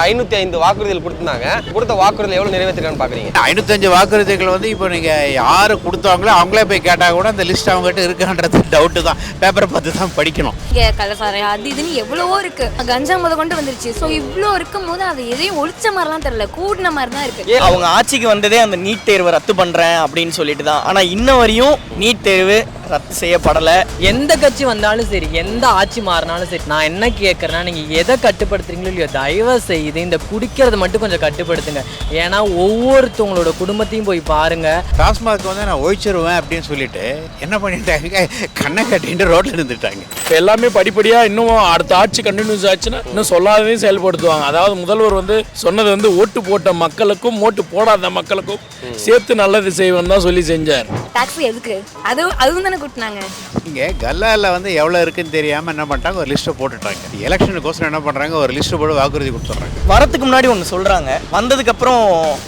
ஐநூத்தி ஐந்து வாக்குறுதிகள் கொடுத்திருந்தாங்க. கொடுத்த வாக்குறுதி எவ்வளவு நிறைவேற்றிருக்கான்னு பாக்குறீங்க? ஐநூத்தஞ்சு வாக்குறுதிகள் வந்து இப்போ நீங்கள் யார் கொடுத்தாங்களோ அவங்களே போய் கேட்டால் கூட அந்த லிஸ்ட் அவங்ககிட்ட இருக்கான்றது டவுட்டு தான். பேப்பரை பார்த்து தான் படிக்கணும். இங்கே கலசாரம் அது இதுன்னு எவ்வளவோ இருக்கு. கஞ்சா முத கொண்டு வந்துருச்சு. ஸோ இவ்வளோ இருக்கும் போது அது எதையும் ஒழிச்ச மாதிரிலாம் தெரியல. கூடின மாதிரி தான் இருக்கு அவங்க ஆட்சிக்கு வந்ததே அந்த நீட் தேர்வை ரத்து பண்றேன் அப்படின்னு சொல்லிட்டு தான் ஆனா இன்ன வரையும் நீட் தேர்வு ரத்து செய்யப்படலை. எந்த கட்சி வந்தாலும் சரி எந்த ஆட்சி மாறினாலும் சரி நான் என்ன கேட்குறேன்னா நீங்கள் எதை கட்டுப்படுத்துறீங்களோ இல்லையோ தயவு செய்து இந்த குடிக்கிறத மட்டும் கொஞ்சம் கட்டுப்படுத்துங்க. ஏன்னா ஒவ்வொருத்தவங்களோட குடும்பத்தையும் போய் பாருங்க. டாஸ்மாக் வந்து நான் ஒழிச்சிருவேன் அப்படின்னு சொல்லிட்டு என்ன பண்ணிட்டாங்க? கண்ணை கட்டிட்டு ரோட்டில் இருந்துட்டாங்க இப்போ எல்லாமே படிப்படியாக இன்னும் அடுத்த ஆட்சி கண்டினியூஸ் ஆச்சுன்னா இன்னும் சொல்லாததையும் செயல்படுத்துவாங்க. அதாவது முதல்வர் வந்து சொன்னது வந்து ஓட்டு போட்ட மக்களுக்கும் ஓட்டு போடாத மக்களுக்கும் சேர்த்து நல்லது செய்வேன் தான் சொல்லி செஞ்சார். டாக்ஸ் எதுக்கு? அது அதுவும் தானே கூட்டினாங்க. இங்கே கல்லாவில் வந்து எவ்வளோ இருக்குன்னு தெரியாமல் என்ன பண்ணிட்டாங்க? ஒரு லிஸ்ட்டை போட்டுட்டாங்க. எலெக்ஷனுக்கோசரம் என்ன பண்ணுறாங்க ஒரு லிஸ்ட்டை போட்டு வாக்குறுதி கொடுத்துட்றாங்க. வரத்துக்கு முன்னாடி ஒன்று சொல்றாங்க. வந்ததுக்கு அப்புறம்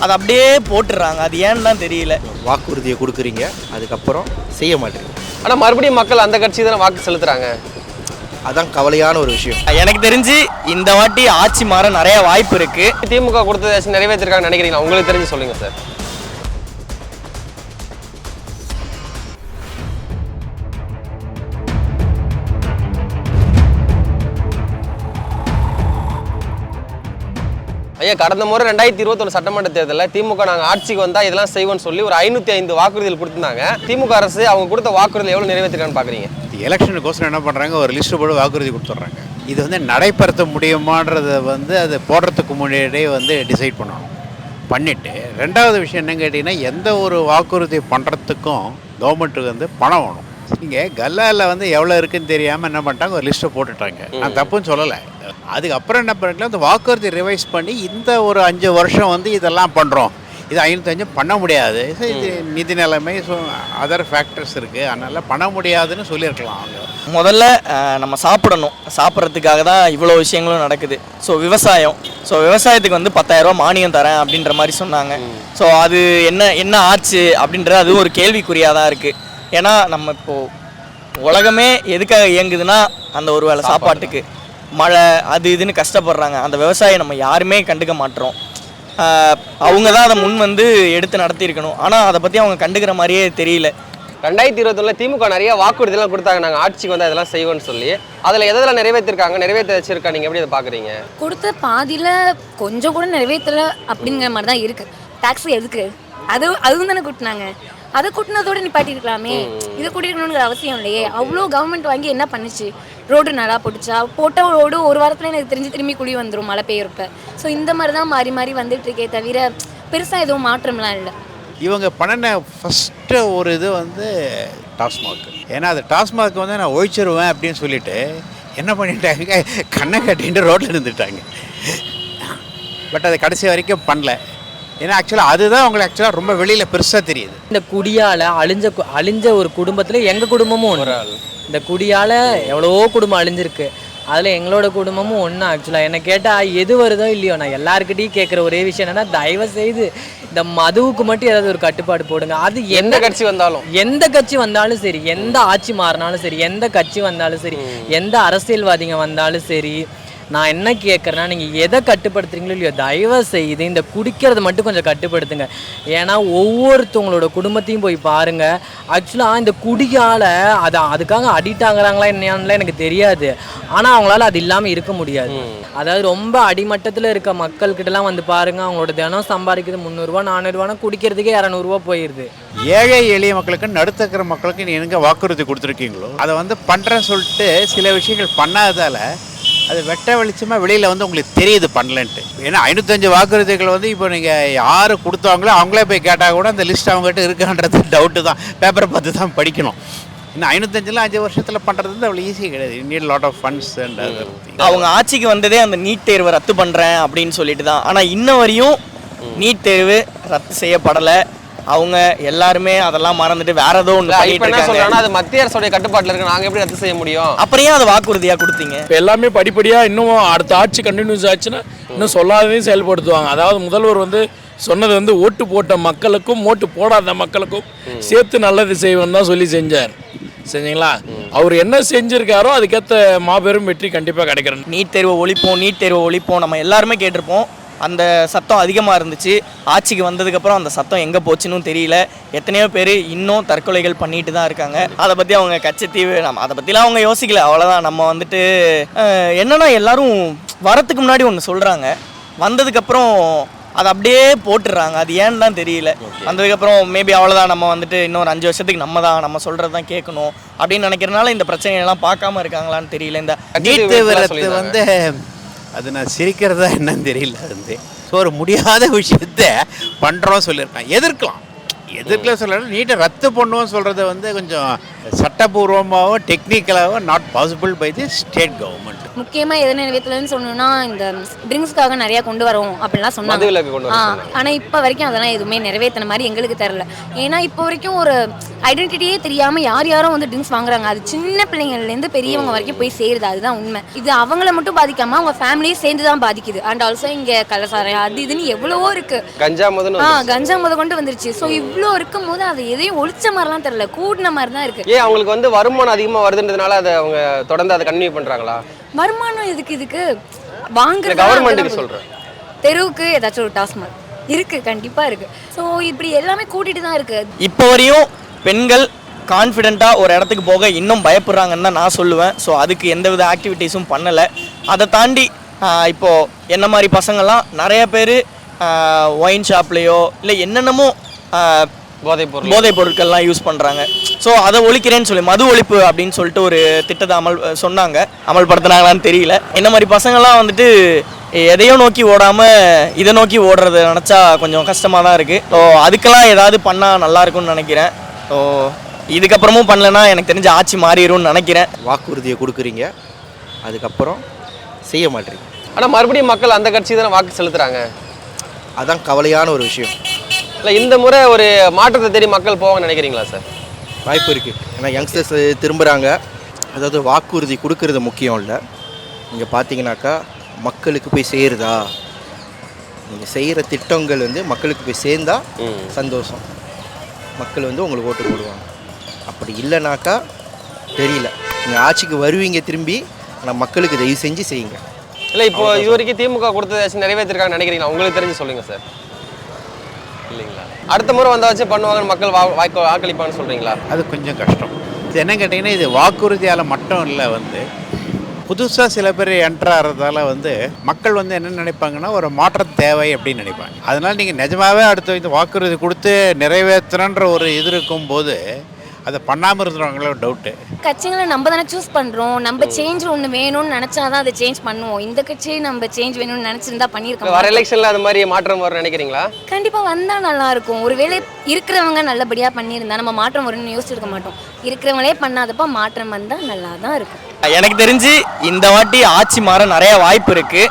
அதை அப்படியே போட்டுடுறாங்க அது ஏன்னு தான் தெரியல. வாக்குறுதியை கொடுக்குறீங்க. அதுக்கப்புறம் செய்ய மாட்டீங்க. ஆனா மறுபடியும் மக்கள் அந்த கட்சி தானே வாக்கு செலுத்துறாங்க? அதான் கவலையான ஒரு விஷயம். எனக்கு தெரிஞ்சு இந்த வாட்டி ஆட்சி மாற நிறைய வாய்ப்பு இருக்கு. திமுக கொடுத்தது ஏதாச்சும் நிறைவேற்றிருக்காங்கன்னு நினைக்கிறீங்களா? உங்களுக்கு தெரிஞ்சு சொல்லுங்க சார் ஐயா கடந்த முறை ரெண்டாயிரத்தி இருபத்தொன்று சட்டமன்ற தேர்தலில் திமுக நாங்கள் ஆட்சிக்கு வந்தால் இதெல்லாம் செய்வோம்னு சொல்லி ஒரு ஐநூற்றி ஐந்து வாக்குறுதிகள் கொடுத்துருந்தாங்க. திமுக அரசு அவங்க கொடுத்த வாக்குறுதி எவ்வளோ நிறைவேற்றிருக்கான்னு பார்க்குறீங்க எலெக்ஷனுக்கோசரம் என்ன பண்ணுறாங்க ஒரு லிஸ்ட்டு போட்டு வாக்குறுதி கொடுத்துட்றாங்க. இது வந்து நடைபெறுத்த முடியுமான்றத வந்து அது போடுறதுக்கு முன்னாடியே வந்து டிசைட் பண்ணணும். பண்ணிவிட்டு ரெண்டாவது விஷயம் என்ன கேட்டிங்கன்னா எந்த ஒரு வாக்குறுதி பண்ணுறதுக்கும் கவர்மெண்ட்டுக்கு வந்து பணம் வேணும். இங்கே கல்லாவில் வந்து எவ்வளோ இருக்குன்னு தெரியாமல் என்ன பண்ணிட்டாங்க? ஒரு லிஸ்ட்டை போட்டுட்டாங்க. நான் தப்புன்னு சொல்லலை. அதுக்கப்புறம் என்ன பண்ணிக்கலாம் அந்த வாக்குறுதி ரிவைஸ் பண்ணி இந்த ஒரு அஞ்சு வருஷம் வந்து இதெல்லாம் பண்ணுறோம் இது ஐநூத்தஞ்சு பண்ண முடியாது. இது நிதி நிலைமை ஸோ அதர் ஃபேக்டர்ஸ் இருக்குது அதனால் பண்ண முடியாதுன்னு சொல்லியிருக்கலாம் அவங்க. முதல்ல நம்ம சாப்பிடணும். சாப்பிட்றதுக்காக தான் இவ்வளோ விஷயங்களும் நடக்குது. ஸோ விவசாயம். ஸோ விவசாயத்துக்கு வந்து 10000 ரூபாய் மானியம் தரேன் அப்படின்ற மாதிரி சொன்னாங்க. ஸோ அது என்ன என்ன ஆச்சு அப்படின்றது அது ஒரு கேள்விக்குறியாக தான் இருக்குது ஏன்னா நம்ம இப்போது உலகமே எதுக்காக இயங்குதுன்னா அந்த ஒரு வேளை சாப்பாட்டுக்கு. மழை அது இதுன்னு கஷ்டப்படுறாங்க. அந்த விவசாயம் நம்ம யாருமே கண்டுக்க மாட்டுறோம் அவங்க தான் அதை முன் வந்து எடுத்து நடத்தியிருக்கணும். ஆனால் அதை பற்றி அவங்க கண்டுக்கிற மாதிரியே தெரியல. ரெண்டாயிரத்தி இருபத்தொன்னுல திமுக நிறைய வாக்குறுதிலாம் கொடுத்தாங்க. நாங்கள் ஆட்சிக்கு வந்தால் இதெல்லாம் செய்வோம்னு சொல்லி. அதில் எதெல்லாம் நிறைவேற்றிருக்காங்க? நிறைவேற்றி வச்சிருக்கா? நீங்கள் எப்படி அதை பார்க்குறீங்க கொடுத்த பாதியில் கொஞ்சம் கூட நிறைவேற்றல அப்படிங்கிற மாதிரி தான் இருக்கு. டாக்ஸ் எதுக்கு? அது அதுவும் தானே கூட்டினாங்க. அதை கூட்டினதோட நிப்பாட்டிருக்கலாமே. இதை கூட்டிருக்கணுங்கிற அவசியம் இல்லையே. அவ்வளோ கவர்மெண்ட் வாங்கி என்ன பண்ணுச்சு? ரோடு நல்லா போட்டுச்சா? போட்ட ரோடு ஒரு வாரத்தில் எனக்கு தெரிஞ்சு திரும்பி குழி வந்துடும் மழை பெய்யறப்ப. ஸோ இந்த மாதிரி தான் மாறி மாறி வந்துட்டு இருக்கே தவிர பெருசாக எதுவும் மாற்றம்லாம் இல்லை. இவங்க பண்ணின ஃபஸ்ட்டு ஒரு இது வந்து டாஸ்மாக். ஏன்னா அது டாஸ்மாக் வந்து நான் ஒழிச்சிருவேன் அப்படின்னு சொல்லிட்டு என்ன பண்ணிட்டாங்க? கண்ணை கட்டிட்டு ரோட்டில் இருந்துட்டாங்க பட் அது கடைசி வரைக்கும் பண்ணல. ஏன்னா ஆக்சுவலாக அதுதான் அவங்களுக்கு ஆக்சுவலாக ரொம்ப வெளியில் பெருசாக தெரியுது. இந்த குடியால் அழிஞ்ச கு- அழிஞ்ச ஒரு குடும்பத்தில் எங்கள் குடும்பமும் ஒன்று இந்த குடியால் எவ்வளவோ குடும்பம் அழிஞ்சிருக்கு. அதில் எங்களோட குடும்பமும் ஒன்று ஆக்சுவலாக என்னை கேட்டால் எது வருதோ இல்லையோ நான் எல்லாருக்கிட்டையும் கேட்குற ஒரே விஷயம் என்னன்னா தயவு செய்து இந்த மதுவுக்கு மட்டும் ஏதாவது ஒரு கட்டுப்பாடு போடுங்க. அது எந்த எந்த கட்சி வந்தாலும். எந்த கட்சி வந்தாலும் சரி எந்த ஆட்சி மாறினாலும் சரி எந்த கட்சி வந்தாலும் சரி எந்த அரசியல்வாதிங்க வந்தாலும் சரி நான் என்ன கேட்குறேன்னா நீங்கள் எதை கட்டுப்படுத்துறீங்களோ இல்லையோ தயவு செய்து இந்த குடிக்கிறத மட்டும் கொஞ்சம் கட்டுப்படுத்துங்க. ஏன்னா ஒவ்வொருத்தவங்களோட குடும்பத்தையும் போய் பாருங்க. ஆக்சுவலாக இந்த குடியால் அதை அதுக்காக அடிக்ட் ஆகுறாங்களா என்னன்னு எனக்கு தெரியாது. ஆனால் அவங்களால அது இல்லாமல் இருக்க முடியாது. அதாவது ரொம்ப அடிமட்டத்தில் இருக்க மக்கள்கிட்டலாம் வந்து பாருங்க அவங்களோட தினம் சம்பாதிக்கிறது முந்நூறுரூவா நானூறுரூவானா குடிக்கிறதுக்கே இரநூறுவா போயிடுது ஏழை எளிய மக்களுக்கு நடுத்தக்கிற மக்களுக்கு நீ எங்கே வாக்குறுதி கொடுத்துருக்கீங்களோ அதை வந்து பண்ணுறேன்னு சொல்லிட்டு சில விஷயங்கள் பண்ணாததால் அது வெட்ட வெளிச்சமாக வெளியில் வந்து உங்களுக்கு தெரியுது பண்ணலன்ட்டு. ஏன்னா ஐநூத்தஞ்சு வாக்குறுதிகள் வந்து இப்போ நீங்கள் யார் கொடுத்தாங்களோ அவங்களே போய் கேட்டால் கூட அந்த லிஸ்ட் அவங்ககிட்ட இருக்கான்றது டவுட்டு தான். பேப்பரை பார்த்து தான் படிக்கணும். இன்னும் ஐநூத்தஞ்சில் அஞ்சு வருஷத்தில் பண்ணுறது வந்து அவ்வளோ ஈஸி கிடையாது. நீட் லாட் ஆஃப் ஃபண்ட்ஸ் அவங்க ஆட்சிக்கு வந்ததே அந்த நீட் தேர்வை ரத்து பண்றேன் அப்படின்னு சொல்லிட்டு தான். ஆனால் இன்ன வரையும் நீட் தேர்வு ரத்து செய்யப்படலை. அவங்க எல்லாருமே அதெல்லாம் மறந்துட்டு வேற ஏதோ ஒன்று இல்ல, பண்ணிட்டு இருக்காங்க. அது மத்திய அரசுடைய கட்டுப்பாட்டில் இருக்கு நாங்கள் எப்படி ரத்து செய்ய முடியும்? அப்புறம் ஏன் அதை வாக்குறுதியாக கொடுத்தீங்க? இப்போ எல்லாமே படிப்படியாக இன்னும் அடுத்த ஆட்சி கண்டினியூஸ் ஆச்சுன்னா இன்னும் சொல்லாததையும் செயல்படுத்துவாங்க. அதாவது முதல்வர் வந்து சொன்னது வந்து ஓட்டு போட்ட மக்களுக்கும் ஓட்டு போடாத மக்களுக்கும் சேர்த்து நல்லது செய்வேன் தான் சொல்லி செஞ்சார். சரிங்களா? அவர் என்ன செஞ்சிருக்காரோ அதுக்கேற்ற மாபெரும் வெற்றி கண்டிப்பாக கிடைக்கிறேன். நீட் தேர்வை ஒழிப்போம் நீட் தேர்வை ஒழிப்போம் நம்ம எல்லாருமே கேட்டிருப்போம். அந்த சத்தம் அதிகமாக இருந்துச்சு. ஆட்சிக்கு வந்ததுக்கப்புறம் அந்த சத்தம் எங்கே போச்சுன்னு தெரியல. எத்தனையோ பேர் இன்னும் தற்கொலைகள் பண்ணிட்டு தான் இருக்காங்க. அதை பற்றி அவங்க கச்சத்தீவு நம்ம அதை பற்றிலாம் அவங்க யோசிக்கல. அவ்வளோதான் நம்ம வந்துட்டு என்னன்னா எல்லாரும் வரத்துக்கு முன்னாடி ஒன்று சொல்கிறாங்க வந்ததுக்கப்புறம் அதை அப்படியே போட்டுடுறாங்க அது ஏன்னு தான் தெரியல. வந்ததுக்கப்புறம் மேபி அவ்வளோதான் நம்ம வந்துட்டு இன்னொரு அஞ்சு வருஷத்துக்கு நம்ம தான். நம்ம சொல்கிறது தான் கேட்கணும். அப்படின்னு நினைக்கிறனால இந்த பிரச்சனையெல்லாம் பார்க்காம இருக்காங்களான்னு தெரியல. இந்த நீட். வந்து அது நான் சிரிக்கிறதா என்னன்னு தெரியல இருந்தேன் ஸோ ஒரு முடியாத விஷயத்த பண்ணுறோம் சொல்லியிருக்கான். எதிர்க்கலாம். எதிர்க்கலாம் சொல்லலாம் நீட்டை ரத்து பண்ணுவோம் சொல்கிறது வந்து கொஞ்சம் சட்டபூர்வமாகவும் டெக்னிக்கலாகவும் not possible by the state government முக்கியமா எதை நிறைவேற்றலன்னு சொன்னோம்னா இந்த ட்ரிங்க்ஸ்க்காக நிறைய கொண்டு வரோம் அப்படிலாம் சொன்னாங்க. மதுவிலக்கு கொண்டு வர ஆ, சொன்னாங்க. ஆனா இப்ப வரைக்கும் அதெல்லாம் எதுவுமே நிறைவேற்றின மாதிரி எங்களுக்கு தெரியல. ஏன்னா இப்போ வரைக்கும் ஒரு ஐடென்டிட்டியே தெரியாம யார் யாரும் வந்து ட்ரிங்க்ஸ் வாங்குறாங்க. அது சின்ன பிள்ளைங்கள்ல இருந்து பெரியவங்க வரைக்கும் போய் சேருது. அதுதான் உண்மை. இது அவங்கள மட்டும் பாதிக்காம அவங்க ஃபேமிலியே சேர்ந்து தான் பாதிக்குது. அண்ட் ஆல்சோ இங்க கள்ளசாரம் அது இதுன்னு எவ்வளவோ இருக்கு. கஞ்சா முதன்னு ஆ வந்துருச்சு. கஞ்சா முத கொண்டு வந்துருச்சு. ஸோ இவ்வளோ இருக்கும் போது அது எதையும் ஒழிச்ச மாதிரிலாம் தெரியல கூடின மாதிரி தான் இருக்கு. ஏன் அவங்களுக்கு வந்து வருமானம் அதிகமா வருதுன்றதுனால அதை அவங்க தொடர்ந்து அதை கன்டினியூ பண்றாங்களா? வருமானம் எதுக்கு இதுக்கு? இல்ல வாங்குறது கவர்மெண்ட்டுக்கு சொல்றேன். தெருவுக்கு ஏதாச்சும் ஒரு டாஸ்மாக் இருக்கு கண்டிப்பா இருக்கு. ஸோ இப்படி எல்லாமே கூட்டிட்டு தான் இருக்கு. இப்போ வரையும் பெண்கள் கான்ஃபிடெண்ட்டாக ஒரு இடத்துக்கு போக இன்னும் பயப்படுறாங்கன்னு தான் நான் சொல்லுவேன். ஸோ அதுக்கு எந்தவித ஆக்டிவிட்டீஸும் பண்ணலை. அதை தாண்டி ஆஹ், இப்போ என்ன மாதிரி பசங்கள்லாம் நிறைய பேர் ஒயின் ஷாப்லேயோ இல்லை என்னென்னமோ போதைப் பொருள் போதைப் பொருட்கள்லாம் யூஸ் பண்ணுறாங்க ஸோ அதை ஒழிக்கிறேன்னு சொல்லி மது ஒழிப்பு அப்படின்னு சொல்லிட்டு ஒரு திட்டத்தை அமல் சொன்னாங்க. அமல்படுத்துனாங்களான்னு தெரியல. இந்த மாதிரி பசங்கள்லாம் வந்துட்டு எதையோ நோக்கி ஓடாமல் இதை நோக்கி ஓடுறத நினச்சா கொஞ்சம் கஷ்டமாக தான் இருக்குது ஸோ அதுக்கெல்லாம் ஏதாவது பண்ணால் நல்லா இருக்கும்னு நினைக்கிறேன். ஸோ இதுக்கப்புறமும் பண்ணலன்னா எனக்கு தெரிஞ்ச ஆட்சி மாறிடும்னு நினைக்கிறேன். வாக்குறுதியை கொடுக்குறீங்க. அதுக்கப்புறம் செய்ய மாட்டீங்க. ஆனா மறுபடியும் மக்கள் அந்த கட்சி தானே வாக்கு செலுத்துறாங்க? அதான் கவலையான ஒரு விஷயம். இல்ல இந்த முறை ஒரு மாற்றத்தை தேடி மக்கள் போவாங்கன்னு நினைக்கிறீங்களா சார் வாய்ப்பு இருக்குது ஏன்னா யங்ஸ்டர்ஸ் திரும்புகிறாங்க அதாவது வாக்குறுதி கொடுக்கறது முக்கியம் இல்லை. நீங்கள் பார்த்தீங்கன்னாக்கா மக்களுக்கு போய் சேருதா? நீங்கள் செய்கிற திட்டங்கள் வந்து மக்களுக்கு போய் சேர்ந்தா சந்தோஷம். மக்கள் வந்து உங்களுக்கு ஓட்டு போடுவாங்க. அப்படி இல்லைனாக்கா தெரியல. நீங்கள் ஆட்சிக்கு வருவீங்க திரும்பி ஆனால் மக்களுக்கு தயவு செஞ்சு செய்யுங்க. இல்ல இப்போ இது வரைக்கும் திமுக கொடுத்ததாச்சும் நிறைவேற்றிருக்காங்கன்னு நினைக்கிறீங்களா? உங்களுக்கு தெரிஞ்சு சொல்லுங்க சார் அடுத்த முறை வந்தாச்சும் பண்ணுவாங்கன்னு மக்கள் வா- வாக்களிப்பான்னு சொல்கிறீங்களா அது கொஞ்சம் கஷ்டம். இது என்ன கேட்டிங்கன்னா இது வாக்குறுதியால் மட்டும் இல்லை வந்து புதுசாக சில பேர் என்ட்ராகிறதால வந்து மக்கள் வந்து என்ன நினைப்பாங்கன்னா ஒரு மாற்றம் தேவை அப்படின்னு நினைப்பாங்க. அதனால் நீங்கள் நிஜமாகவே அடுத்து இந்த வாக்குறுதி கொடுத்து நிறைவேற்றணுன்ற ஒரு இது இருக்கும்போது அதை பண்ணாமல் இருந்துருவாங்களோ டவுட்டு கட்சிகளை நம்ம தானே சூஸ் பண்றோம். நம்ம சேஞ்ச் ஒன்று வேணும்னு நினைச்சாதான் அதை சேஞ்ச் பண்ணுவோம். இந்த கட்சியை நம்ம சேஞ்ச் வேணும்னு நினைச்சிருந்தா பண்ணியிருக்கோம் வர எலெக்ஷன்ல அந்த மாதிரி மாற்றம் வரும்னு நினைக்கிறீங்களா? கண்டிப்பா வந்தா நல்லா இருக்கும் ஒருவேளை இருக்கிறவங்க நல்லபடியா பண்ணியிருந்தா நம்ம மாற்றம் வரும்னு யோசிச்சிருக்க மாட்டோம். இருக்கிறவங்களே பண்ணாதப்ப மாற்றம் வந்தா நல்லா தான் இருக்கும். எனக்கு தெரிஞ்சு இந்த வாட்டி ஆட்சி மாற நிறைய வாய்ப்பு இருக்கு.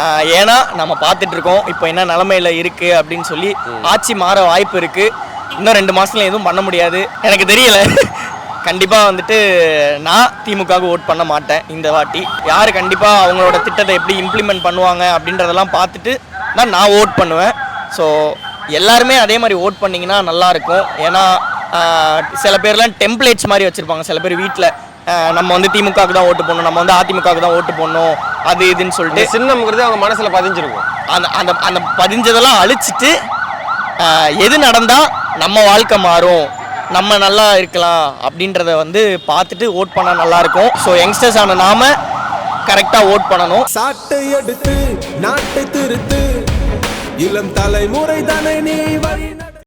ஆஹ் ஏன்னா நம்ம பார்த்துட்டு இருக்கோம். இப்போ என்ன நிலமையில இருக்கு அப்படின்னு சொல்லி ஆட்சி மாற வாய்ப்பு இருக்கு. இன்னும் ரெண்டு மாசத்துல எதுவும் பண்ண முடியாது. எனக்கு தெரியல. கண்டிப்பா வந்துட்டு நான் திமுகவுக்கு ஓட் பண்ண மாட்டேன் இந்த வாட்டி. யார் கண்டிப்பா அவங்களோட திட்டத்தை எப்படி இம்ப்ளிமெண்ட் பண்ணுவாங்க அப்படின்றதெல்லாம் பார்த்துட்டு தான் நான் ஓட் பண்ணுவேன். ஸோ எல்லாருமே அதே மாதிரி ஓட் பண்ணீங்கன்னா நல்லா இருக்கும் ஏன்னா சில பேர்லாம் டெம்ப்ளேட்ஸ் மாதிரி வச்சிருப்பாங்க. சில பேர் வீட்டில் நம்ம வந்து திமுகவுக்கு தான் ஓட்டு போடணும் நம்ம வந்து அதிமுகவுக்கு தான் ஓட்டு போடணும் அது இதுன்னு சொல்லிட்டு சின்னம்ங்கிறது அவங்க மனசுல பதிஞ்சிருக்கும். அந்த அந்த அந்த பதிஞ்சதெல்லாம் அழிச்சிட்டு எது நடந்தால் நம்ம வாழ்க்கை மாறும் நம்ம நல்லா இருக்கலாம் அப்படின்றத வந்து பார்த்துட்டு ஓட் பண்ணால் நல்லாயிருக்கும் ஸோ யங்ஸ்டர்ஸ் ஆன நாம கரெக்டாக ஓட் பண்ணணும். சாட்டை எடுத்து நாட்டை திருத்து. இளம் தலைமுறை தானே நீ வழி